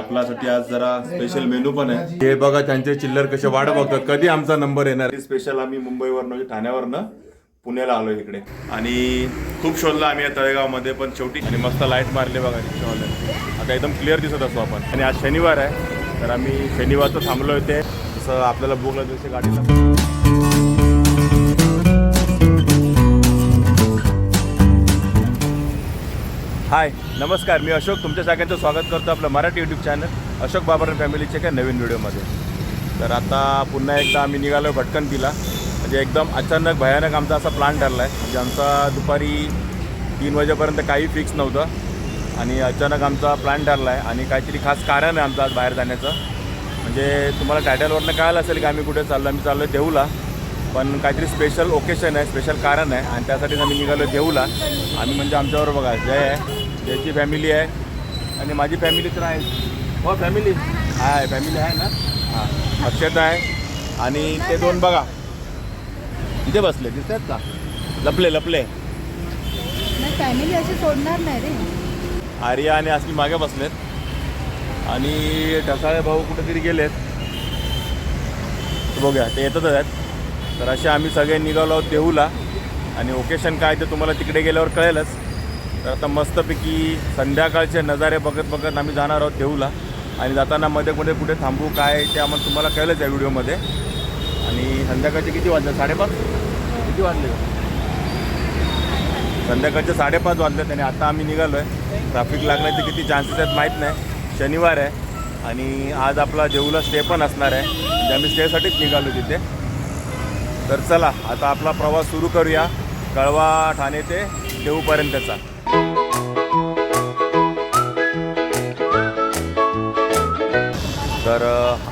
आपल्यासाठी आज जरा स्पेशल मेनू पण आहे. हे बघा त्यांचे चिल्लर कसे वाढ बघतात. कधी आमचा नंबर येणार? स्पेशल आम्ही मुंबईवरनं म्हणजे ठाण्यावरनं पुण्याला आलो इकडे. आणि खूप शोधलं आम्ही या तळेगावमध्ये पण शेवटी आणि मस्त लाइट मारले बघा रिक्षावाल्या आता एकदम क्लिअर दिसत असतो आपण. आणि आज शनिवार आहे तर आम्ही शनिवारचं थांबलो होते जसं आपल्याला भूक लागली गाडीला हाय नमस्कार मी अशोक. तुमच्या सगळ्यांचं स्वागत करतो आपलं मराठी यूट्यूब चॅनल अशोक बाबर फॅमिलीच्या काय नवीन व्हिडिओमध्ये तर आता पुन्हा एकदा आम्ही निघालो भटकन दिला म्हणजे एकदम अचानक भयानक आमचा असा प्लॅन ठरला आहे म्हणजे आमचा दुपारी तीन वाजेपर्यंत काही फिक्स नव्हतं. आणि अचानक आमचा प्लॅन ठरला आहे आणि काहीतरी खास कारण आहे आमचं आज बाहेर जाण्याचं. म्हणजे तुम्हाला टायटलवरनं कळालं असेल की आम्ही कुठे चाललो आम्ही चाललो देऊला. पण काहीतरी स्पेशल ओकेशन आहे स्पेशल कारण आहे. आणि त्यासाठीच आम्ही निघालो देऊला. आम्ही म्हणजे आमच्यावर बघा जय आहे. जयची फॅमिली आहे. आणि माझी फॅमिली तर आहे. हो फॅमिली आहे फॅमिली आहे ना? हां अक्षता आहे. आणि ते दोन बघा. तिथे बसले दिसत आहेत का? लपले लपले. फॅमिली अशी सोडणार नाही रे. आर्या आणि असली मागे बसलेत. आणि ढसाळे भाऊ कुठेतरी गेलेत. बघूया ते येतच आहेत. तर असे आम्ही सगळे निघालो आहोत देहूला. आणि ओकेशन काय ते तुम्हाला तिकडे गेल्यावर कळेलच. तर आता मस्तपैकी संध्याकाळचे नजारे बघत बघत आम्ही जाणार आहोत देऊला. आणि जाताना मध्ये कुठे कुठे थांबू काय ते आम्हाला तुम्हाला कळलंच या व्हिडिओमध्ये. आणि संध्याकाळचे किती वाजले? साडेपाच? किती वाजले? संध्याकाळचे साडेपाच वाजले आणि आता आम्ही निघालो आहे ट्रॅफिक लागण्याचे किती चान्सेस आहेत माहीत नाही. शनिवार आहे आणि आज आपला देऊला स्टे पण असणार आहे. म्हणजे आम्ही स्टेसाठीच निघालो तिथे. तर चला आता आपला प्रवास सुरू करूया. कळवा ठाणे ते देऊपर्यंतचा.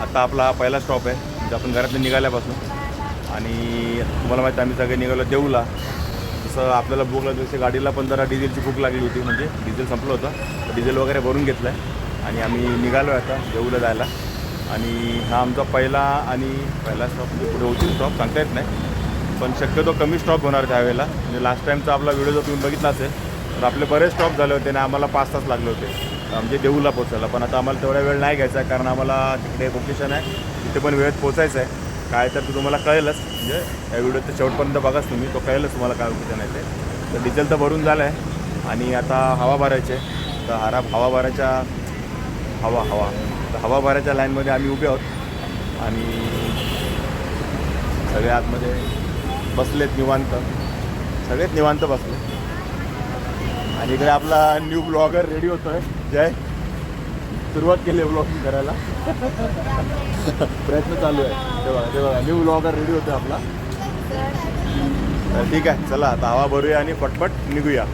आता आपला हा पहिला स्टॉप आहे. म्हणजे आपण घरातून निघाल्यापासून. आणि तुम्हाला माहिती आहे, आम्ही सगळे निघालो देऊला. जसं आपल्याला भूक लागली तशी गाडीला पण जरा डिझेलची भूक लागली होती. म्हणजे डिझेल संपलं होतं. तर डिझेल वगैरे भरून घेतलं आहे आणि आम्ही निघालो आहे आता देऊला जायला. आणि हा आमचा पहिला आणि पहिला स्टॉप म्हणजे पुढे होतील स्टॉप सांगता येत नाही. पण शक्यतो कमी स्टॉप होणार त्यावेळेला. म्हणजे लास्ट टाईमचा आपला व्हिडिओ जर तुम्ही बघितला असेल तर आपले बरेच स्टॉप झाले होते आणि आम्हाला पाच तास लागले होते. म्हणजे देऊला पोचायला पण आता आम्हाला तेवढा वेळ नाही घ्यायचा कारण आम्हाला तिकडे एक लोकेशन आहे. तिथे पण वेळेत पोचायचं आहे काय तर ते तुम्हाला कळेलच. म्हणजे या व्हिडिओचं शेवटपर्यंत बघाच तुम्ही. तो कळेलच तुम्हाला काय लोकेशन आहे ते. तर डिझेल तर भरून झालं आहे आणि आता हवा भरायचे तर हरा हवा भरायच्या हवा हवा. तर हवा भरायच्या लाईनमध्ये आम्ही उभे आहोत. आणि सगळे आतमध्ये बसलेत निवांत. सगळेच निवांत बसले. आणि इकडे आपला न्यू ब्लॉगर रेडी होतो आहे जय. सुरुवात केली आहे ब्लॉगिंग करायला. प्रयत्न चालू आहे. तेव्हा तेव्हा न्यू ब्लॉगर रेडी होतो आपला. तर ठीक आहे चला आता हवा भरूया आणि पटपट निघूया.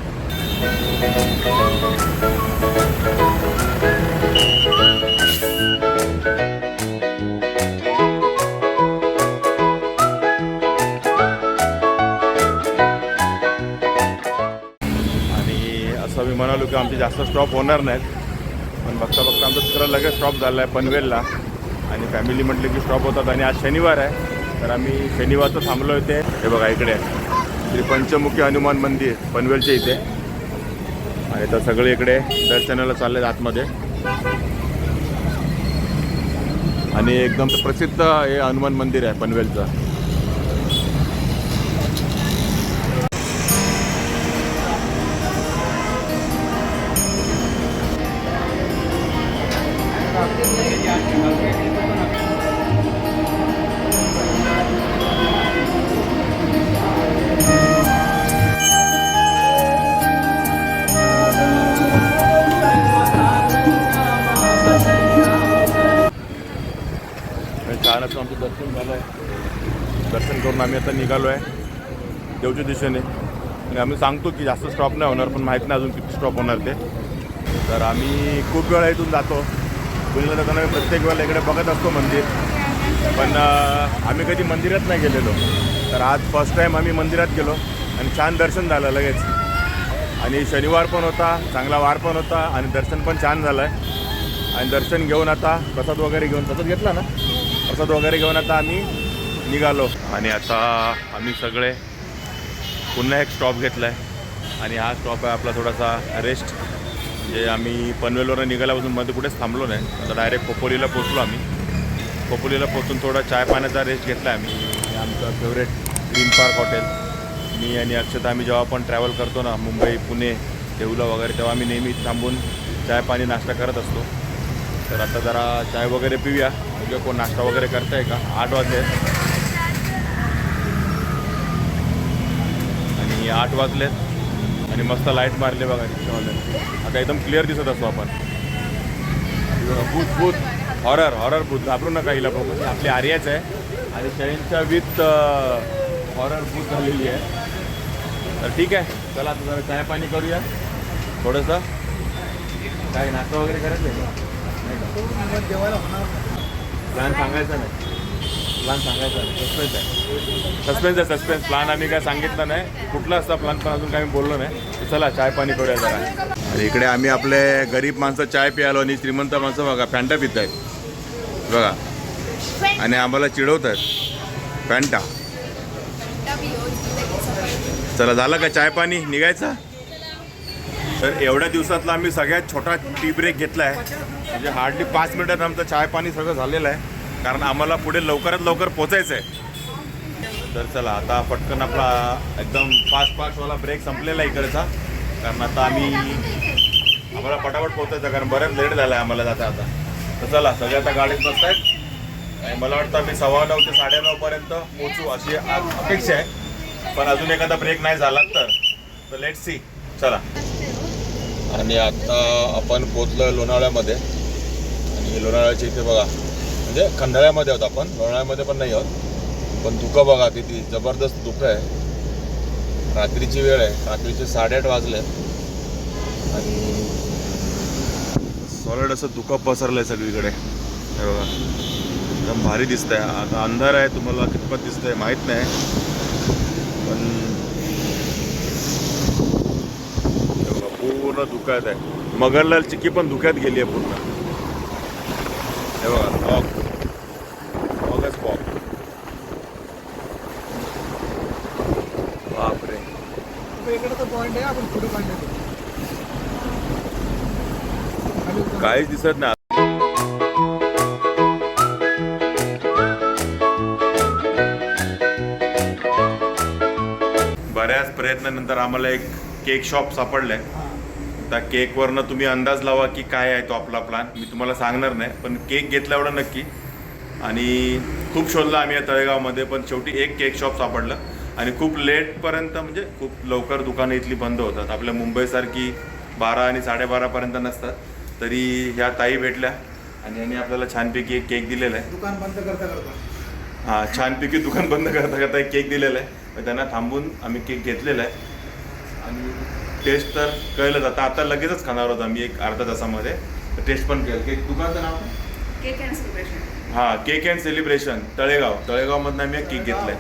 आमचे जास्त स्टॉप होणार नाहीत. पण बघता बघता आमचा दुसरा लगेच स्टॉप झाला आहे पनवेलला. आणि फॅमिली म्हटलं की स्टॉप होतात. आणि आज शनिवार आहे. तर आम्ही शनिवारचं थांबलो इथे. हे बघा इकडे. आहे. श्री पंचमुखी हनुमान मंदिर पनवेलच्या इथे. आणि तर सगळे इकडे दर्शनाला चालले आहेत आतमध्ये. आणि एकदम प्रसिद्ध हे हनुमान मंदिर आहे पनवेलचं. छान असं आमचं दर्शन झालं आहे दर्शन करून आम्ही आता निघालो आहे. देवच्या दिशेने. आणि आम्ही सांगतो की जास्त स्टॉप नाही होणार पण माहीत नाही अजून किती स्टॉप होणार ते. तर आम्ही खूप वेळा इथून जातो. पुण्याला जाताना प्रत्येक वेळेला इकडे बघत असतो मंदिर. पण आम्ही कधी मंदिरात नाही गेलेलो. तर आज फर्स्ट टाईम आम्ही मंदिरात गेलो आणि छान दर्शन झालं लगेच. आणि शनिवार पण होता चांगला वार पण होता आणि दर्शन पण छान झालं आहे आणि दर्शन घेऊन आता प्रसाद वगैरे घेऊन प्रसाद घेतला ना? प्रसाद वगैरे घेऊन आता आम्ही निघालो. आणि आता आम्ही सगळे पुन्हा एक स्टॉप घेतला आहे आणि हा स्टॉप आहे आपला थोडासा रेस्ट जे आम्ही पनवेलवरून निघाल्यापासून मध्ये कुठेच थांबलो नाही. आता डायरेक्ट खोपोलीला पोचलो आम्ही. खोपोलीला पोचून थोडा चाय पाण्याचा रेस्ट घेतला आम्ही. आमचं फेवरेट ग्रीन पार्क हॉटेल मी आणि अक्षता आम्ही जेव्हा पण ट्रॅव्हल करतो ना मुंबई पुणे देऊला वगैरे तेव्हा आम्ही नेहमी थांबून चाय पाणी नाश्ता करत असतो. तर आता जरा चाय वगैरे पिऊया. म्हणजे कोण नाश्ता वगैरे करताय का? आठ वाजले. आणि आठ वाजलेत आणि मस्त लाइट मारले बघा रिक्षावाले. आता एकदम क्लिअर दिसत असतो आपण. भूत भूत हॉरर हॉरर भूत. घाबरू नका हिला बघू. आपली आर्याच आहे. आणि शयनच्या विथ हॉरर भूत झालेली आहे. तर ठीक आहे. चला आता जरा चाय पाणी करूया. थोडंसं. काय नाश्ता वगैरे करायचं आहे का? नाही का? प्लॅन सांगायचा नाही. प्लॅन सांगायचा सस्पेन्स आहे. सस्पेन्स आहे सस्पेन्स प्लॅन आम्ही काय सांगितलं नाही. कुठला असता प्लॅन पण अजून काही बोललो नाही. चला चाय पाणी करूया जरा. आणि इकडे आम्ही आपले गरीब माणसं चाय प्यायलो आणि श्रीमंत माणसं बघा फॅन्टा पित आहेत. बघा. आणि आम्हाला चिडवत आहेत. फॅन्टा चला झालं का चाय पाणी? निघायचा? तर एवढ्या दिवसातला आम्ही सगळ्यात छोटा टी ब्रेक घेतला आहे म्हणजे हार्डली पाच मिनिटात आमचं चाय पाणी सगळं झालेलं आहे. कारण आम्हाला पुढे लवकरात लवकर पोचायचं आहे तर चला आता पटकन आपला एकदम फास्ट फास्टवाला ब्रेक संपलेला आहे इकडचा. कारण आता आम्ही आम्हाला पटापट पोचायचं कारण बरेच लेट झाला आहे आम्हाला जाता आता. तर चला सगळे आता गाडीत बसतायत. आणि मला वाटतं आम्ही सव्वा नऊ ते साडेनऊपर्यंत पोचू अशी अपेक्षा आहे. पण अजून एखादा ब्रेक नाही झाला तर. तर लेट सी चला. आणि आता आपण पोचलो लोणावळ्यामध्ये. आणि लोणावळ्याच्या इथे बघा. म्हणजे खंडाळ्यामध्ये आहोत आपण लोणाळ्यामध्ये पण नाही आहोत. पण धुकं बघा किती जबरदस्त धुकं आहे. रात्रीची वेळ आहे रात्रीचे साडेआठ वाजले. आणि सॉलिड असं धुकं पसरलं आहे सगळीकडे. हे बघा. एकदम भारी दिसतंय. आता अंधार आहे तुम्हाला कितपत दिसतंय माहीत नाही. पण पूर्ण धुक्यात आहे. मगरलाल चिक्की पण धुक्यात गेली आहे पूर्ण. हे बघा फॉग फॉगच फॉग बापरे इकडे तर पॉईंट आहे आपण फोटो काढण्यासाठी काहीच दिसत नाही. बऱ्याच प्रयत्नानंतर आम्हाला एक केक शॉप सापडलंय. त्या केकवरनं तुम्ही अंदाज लावा की काय आहे तो आपला प्लॅन मी तुम्हाला सांगणार नाही पण केक घेतला एवढा नक्की. आणि खूप शोधलं आम्ही या तळेगावमध्ये पण शेवटी एक केक शॉप सापडलं. आणि खूप लेटपर्यंत म्हणजे खूप लवकर दुकानं इथली बंद होतात. आपल्या मुंबईसारखी बारा आणि साडेबारापर्यंत नसतात. तरी ह्या ताई भेटल्या आणि यांनी आपल्याला छानपैकी एक केक दिलेला आहे. दुकान बंद करता करता. हा छानपैकी दुकान बंद करता करता एक केक दिलेला आहे. मग त्यांना थांबून आम्ही केक घेतलेला आहे. आणि टेस्ट तर कळलं आता आता लगेचच खाणार आहोत आम्ही एक अर्धा तासामध्ये. टेस्ट पण केलं केक दुकानचं नाव? Cake and celebration. हा केक अँड सेलिब्रेशन. तळेगाव. तळेगावमधनं आम्ही एक केक घेतलाय.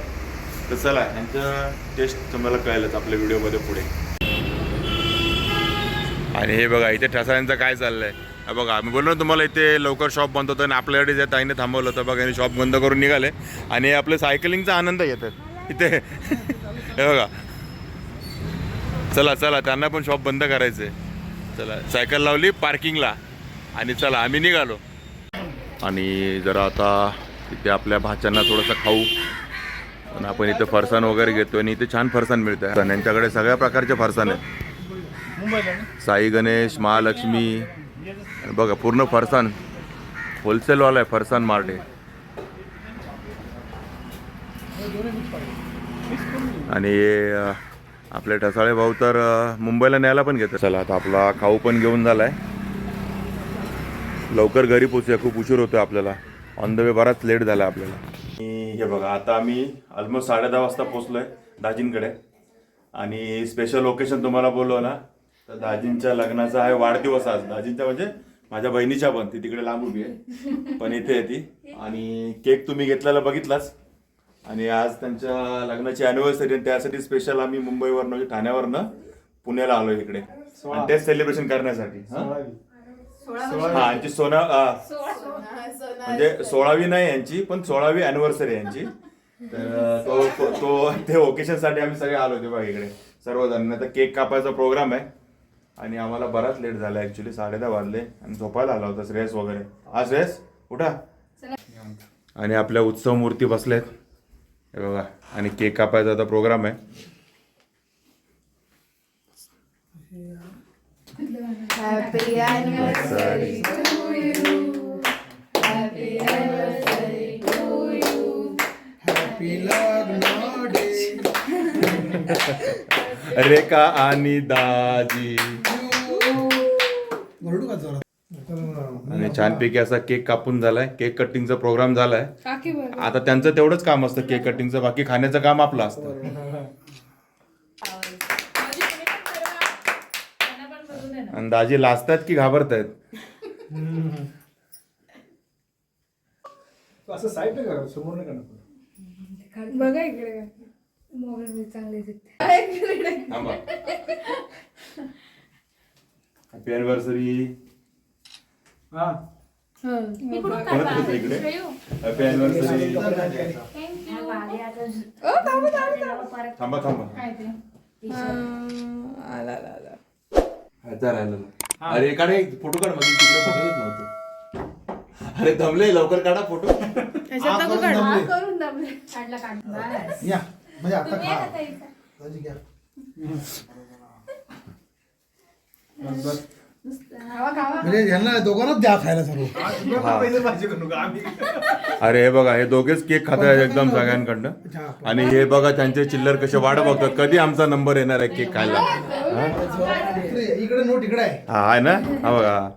तर चला यांचं टेस्ट तुम्हाला कळेलच आपल्या व्हिडिओमध्ये पुढे. आणि हे बघा इथे ठसाळ्यांचं काय चाललंय? बघा आम्ही बोललो ना तुम्हाला इथे लवकर शॉप बंद होतं आणि आपल्याकडे जे ताईने थांबवलं होतं बघा शॉप बंद करून निघाले. आणि हे आपले सायकलिंगचा आनंद घेतात. इथे हे बघा. चला चला त्यांना पण शॉप बंद करायचं आहे चला सायकल लावली पार्किंगला आणि चला आम्ही निघालो. आणि जरा आता इथे आपल्या भाच्यांना थोडंसं खाऊ. आणि आपण इथे फरसाण वगैरे घेतो आणि इथे छान फरसाण मिळतं आहे यांच्याकडे सगळ्या प्रकारचे फरसाण आहेत. साई गणेश महालक्ष्मी. बघा पूर्ण फरसाण होलसेलवाला आहे फरसाण मार्टे. आणि आपले ठसाळे भाऊ तर मुंबईला न्यायला पण घेतात. चला आता आपला खाऊ पण घेऊन झालाय. लवकर घरी पोचूया खूप उशीर होतोय आपल्याला. ऑन द वे बराच लेट झाला आपल्याला. हे बघा आता आम्ही ऑलमोस्ट साडे दहा वाजता पोचलोय दाजींकडे. आणि स्पेशल लोकेशन तुम्हाला बोललो ना तर दाजींच्या लग्नाचा आहे वाढदिवस आज. दाजींच्या म्हणजे माझ्या बहिणीच्या पण. ती तिकडे लांब उभी आहे. पण इथे आहे ती. आणि केक तुम्ही घेतलेला बघितलाच. आणि आज त्यांच्या लग्नाची अॅनिव्हर्सरी त्यासाठी स्पेशल आम्ही मुंबईवरनं म्हणजे ठाण्यावरनं पुण्याला आलो इकडे. आणि तेच सेलिब्रेशन करण्यासाठी. हा? हा यांची सोना म्हणजे सोळावी नाही यांची पण सोळावी अॅनिव्हर्सरी यांची. तर तो तो- तो ओकेशनसाठी आम्ही सगळे आलो होते बघा इकडे. सर्वजण. आता केक कापायचा प्रोग्राम आहे. आणि आम्हाला बराच लेट झाला ॲक्च्युली साडे दहा वाजले आणि झोपायला आला होता श्रेयस वगैरे. हा श्रेयस उठा. आणि आपल्या उत्सव मूर्ती बसल्यात हे बघा आणि केक कापायचा आता प्रोग्राम आहे. हॅपी अॅनिव्हर्सरी हॅपी लग्न डे रेखा आणि दाजी. ओरडू का जोरात? आणि छानपैकी असा केक कापून झालाय. केक कटिंगचा प्रोग्राम झालाय. आता त्यांचं तेवढंच काम असतं केक कटिंगचं. बाकी खाण्याचं काम आपलं असतं. आणि दाजी लाजतायत की घाबरतायत? तू असं साईड नाही करा समोर नाही करणार. बघा इकडे. मोबाईल चांगले हॅपी अॅनिव्हर्सरी हा. येतो इकडे. हॅपी अॅनिव्हर्सरी थांबा थांबा ह्याचा राहिलेला. अरे काढे फोटो काढ तिकडे बघतच नव्हतं. अरे दमले लवकर काढा फोटो. करून दाबले या. म्हणजे आता खा. दाजी घ्या. खावा म्हणजे यांना दोघांनाच द्या खायला सर्व. अरे हे बघा हे दोघेच केक खात आहेत एकदम सगळ्यांकडनं. आणि हे बघा त्यांचे चिल्लर कसे वाट बघतात. कधी आमचा नंबर येणार आहे केक खायला? हा? इकडे इकडे नोट इकडे आहे. हा आहे ना? हा बघा.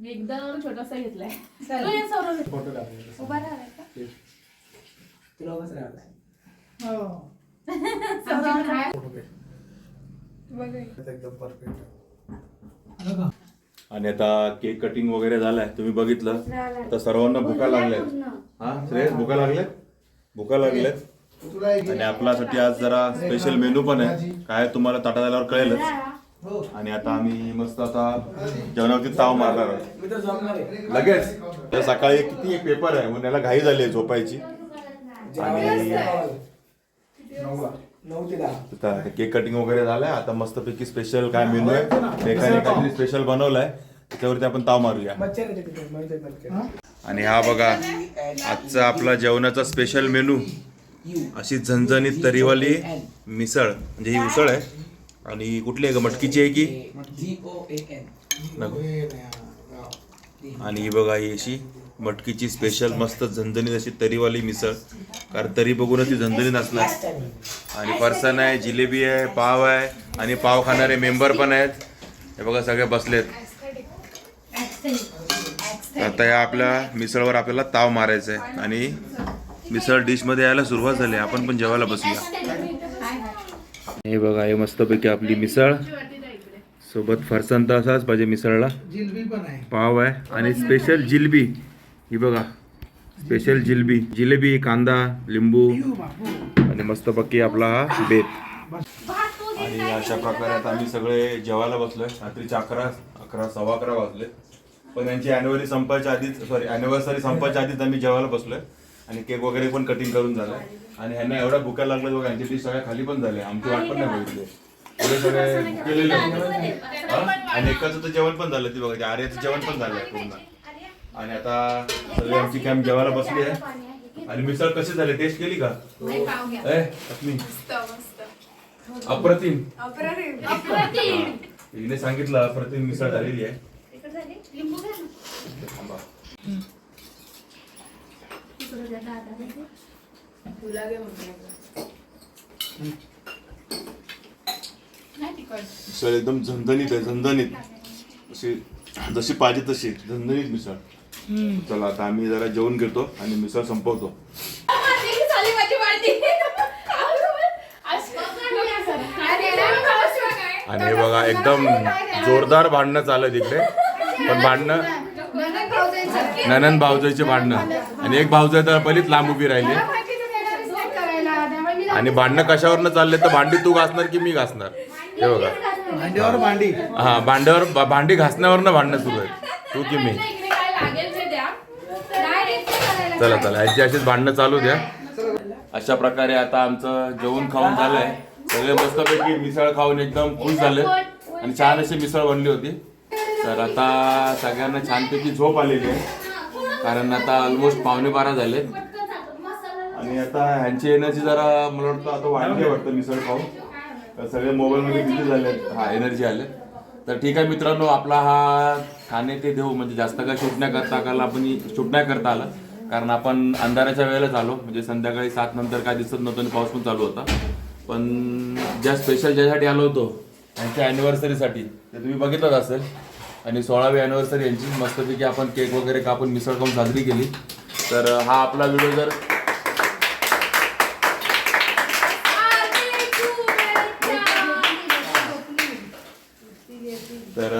मी एकदम छोटासा घेतलाय. चल. तू ये सौरभ. फोटो टाकले उभा राहा का? तुला कसं हो. एकदम परफेक्ट आणि आता केक कटिंग वगैरे झालाय. तुम्ही बघितलं? तर सर्वांना भुका लागल्यात. हा श्रेयस भुका लागल्यात? भुका लागल्यात? तुला एक आणि आपल्यासाठी आज जरा स्पेशल मेनू पण आहे. काय तुम्हाला ताटात आल्यावर कळेलच. हो. आणि आता आम्ही मस्त आता जेवणावरती ताव मारणार आहोत. लगेच. तर सकाळी किती एक पेपर आहे म्हणून याला घाई झाली आहे झोपायची. नऊ ते दहा. आता केक कटिंग वगैरे झालंय. आता मस्तपैकी स्पेशल काय मेनू आहे? एकाने काहीतरी स्पेशल बनवलाय. त्याच्यावरती आपण ताव मारूया. आणि हा बघा आजचा आपला जेवणाचा स्पेशल मेनू अशी झणझणीत तरीवाली मिसळ म्हणजे ही उसळ आहे. आणि कुठली आहे ग? मटकीची आहे की? नको. आणि ही बघा ही अशी मटकीची स्पेशल मस्त झणझणीत अशी तरीवाली मिसळ. कारण तरी बघूनच ती झणझणीत असणार आणि फरसाण आहे जिलेबी आहे पाव आहे आणि पाव खाणारे मेंबर पण आहेत. हे बघा सगळे बसलेत. आता या आपल्या मिसळवर आपल्याला ताव मारायचा आहे आणि मिसळ डिशमध्ये यायला सुरुवात झाली. आपण पण जेवायला बसूया. हे बघा हे मस्तपैकी आपली मिसळ. सोबत फरसाण तर असाच पाहिजे मिसळला. पाव आहे. आणि स्पेशल जिलबी. ही बघा स्पेशल जिलबी. जिलेबी कांदा लिंबू. आणि मस्तपैकी आपला हा बेत. आणि अशा प्रकारे आता आम्ही सगळे जेवायला बसलोय. रात्रीचे अकरा अकरा सव्वा अकरा वाजले. पण यांची अॅनिव्हर्सरी संपायच्या आधीच सॉरी अॅनिव्हर्सरी संपायच्या आधीच आम्ही जेवायला बसलोय. आणि केक वगैरे पण कटिंग करून झालं आणि ह्यांना एवढा भुका लागला बघा यांची ती सगळ्या खाली पण झाले. आमची वाट पण नाही बघितली. सगळे होते. हा? आणि एकाचं तर जेवण पण झालं ती बघा आर्याचं जेवण पण झालंय पूर्ण. आणि आता सगळी आमची कॅम्प जेवायला बसली आहे. आणि मिसळ कशी झाली? टेस्ट केली का? ए. अप्रतिम. हिने सांगितलं अप्रतिम मिसळ झालेली आहे. थांबा. मिसळ एकदम झणझणीत आहे झणझणीत. अशी जशी पाहिजे तशी झणझणीत मिसळ. चला आता आम्ही जरा जेवण घेतो आणि मिसळ संपवतो. आणि हे बघा एकदम जोरदार भांडणं चालत इकडे पण भांडणं भाऊजाईचं. ननन भावजाईचे भांडणं. आणि एक भावजाई तर पहिलीच लांब उभी राहिली. आणि भांडणं कशावरनं चालले तर भांडी तू घासणार की मी घासणार? हे बघा. भांड्यावर भांडी. हा भांड्यावर भांडी घासण्यावरनं भांडणं सुरू आहे तू की मी इकडे काय लागेल ते द्या direct करायला चला चला. याची अशीच भांडणं चालू द्या. अशा प्रकारे आता आमचं जेवण खाऊन झालंय. सगळे मस्तपैकी मिसळ खाऊन एकदम खुश झाले. आणि छान अशी मिसळ बनली होती. तर आता सगळ्यांना छानपैकी झोप आलेली आहे. कारण आता ऑलमोस्ट पावणे बारा झाले. आणि आता ह्यांची एनर्जी जरा मला वाटतं आता वाढली वाटतं मिसळ खाऊन. तर सगळे मोबाईलमध्ये बिझी झाले हा एनर्जी आले. तर ठीक आहे मित्रांनो आपला हा खाणे ते देऊ म्हणजे जास्त काय शूट नाही करता काल आपण शूट नाही करता आला. कारण आपण अंधाराच्या वेळेलाच आलो. म्हणजे संध्याकाळी सात नंतर काय दिसत नव्हतं आणि पाऊस पण चालू होता. पण ज्या स्पेशल ज्यासाठी आलो होतो त्यांच्या अॅनिव्हर्सरीसाठी ते तुम्ही बघितलंच असेल. आणि सोळावी अॅनिव्हर्सरी यांची मस्तपैकी आपण केक वगैरे कापून मिसळ खाऊन साजरी केली. तर हा आपला व्हिडिओ जर तर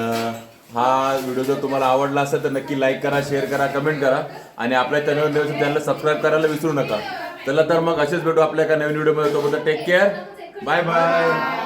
व्हिडिओ जर तुम्हाला आवडला असेल तर नक्की लाईक करा शेअर करा कमेंट करा. आणि आपल्या चॅनल चॅनलला सबस्क्राईब करायला विसरू नका. चला तर मग असेच भेटू आपल्या एका नवीन व्हिडिओमध्ये तोपर्यंत टेक केअर बाय बाय